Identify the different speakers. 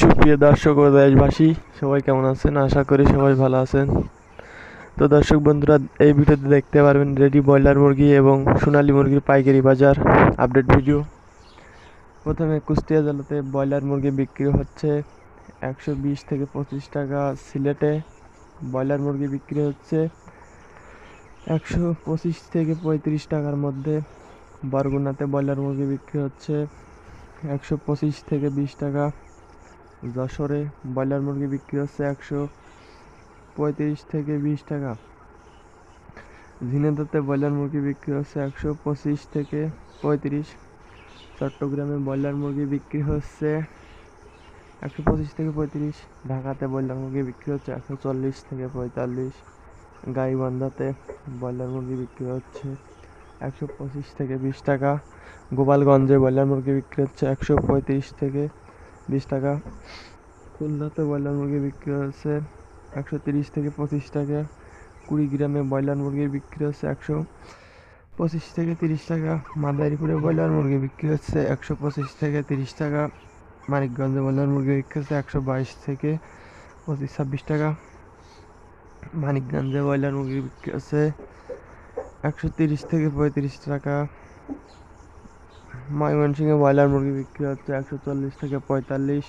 Speaker 1: সুপ্রিয় দর্শক ও দেশবাসী, সবাই কেমন আছেন? আশা করি সবাই ভালো আছেন। তো দর্শক বন্ধুরা, এই ভিডিওতে দেখতে পারবেন রেডি ব্রয়লার মুরগি এবং সোনালী মুরগির পাইকারি বাজার আপডেট ভিডিও। প্রথমে কুষ্টিয়া জেলাতে ব্রয়লার মুরগি বিক্রি হচ্ছে একশো বিশ থেকে পঁচিশ টাকা সিলেটে। ব্রয়লার মুরগি বিক্রি হচ্ছে একশো পঁচিশ থেকে পঁয়ত্রিশ টাকার মধ্যে। বরগুনাতে ব্রয়লার মুরগি বিক্রি হচ্ছে একশো পঁচিশ থেকে বিশ টাকা। যশোরে ব্রয়লার মুরগি বিক্রি হচ্ছে একশো পঁয়ত্রিশ থেকে বিশ টাকা। ঝিনেদাতে ব্রয়লার মুরগি বিক্রি হচ্ছে একশো পঁচিশ থেকে পঁয়ত্রিশ। চট্টগ্রামে ব্রয়লার মুরগি বিক্রি হচ্ছে একশো পঁচিশ থেকে পঁয়ত্রিশ। ঢাকাতে ব্রয়লার মুরগি বিক্রি হচ্ছে একশো চল্লিশ থেকে পঁয়তাল্লিশ। গাইবান্ধাতে ব্রয়লার মুরগি বিক্রি হচ্ছে একশো পঁচিশ থেকে বিশ টাকা। গোপালগঞ্জে ব্রয়লার মুরগি বিক্রি হচ্ছে একশো পঁয়ত্রিশ থেকে বিশ টাকা। খুলনাতে ব্রয়লার মুরগি বিক্রি হচ্ছে একশো তিরিশ থেকে পঁচিশ টাকা। কুড়ি গ্রামে ব্রয়লার মুরগি বিক্রি হচ্ছে একশো পঁচিশ থেকে তিরিশ টাকা। মাদারীপুরে ব্রয়লার মুরগি বিক্রি হচ্ছে একশো পঁচিশ থেকে তিরিশ টাকা। মানিকগঞ্জে ব্রয়লার মুরগি বিক্রি হচ্ছে একশো বাইশ থেকে পঁচিশ, ছাব্বিশ টাকা। মানিকগঞ্জে ব্রয়লার মুরগি বিক্রি হচ্ছে একশো তিরিশ থেকে পঁয়ত্রিশ টাকা। ময়মনসিংহে ব্রয়লার মুরগি বিক্রি হচ্ছে একশো চল্লিশ থেকে পঁয়তাল্লিশ।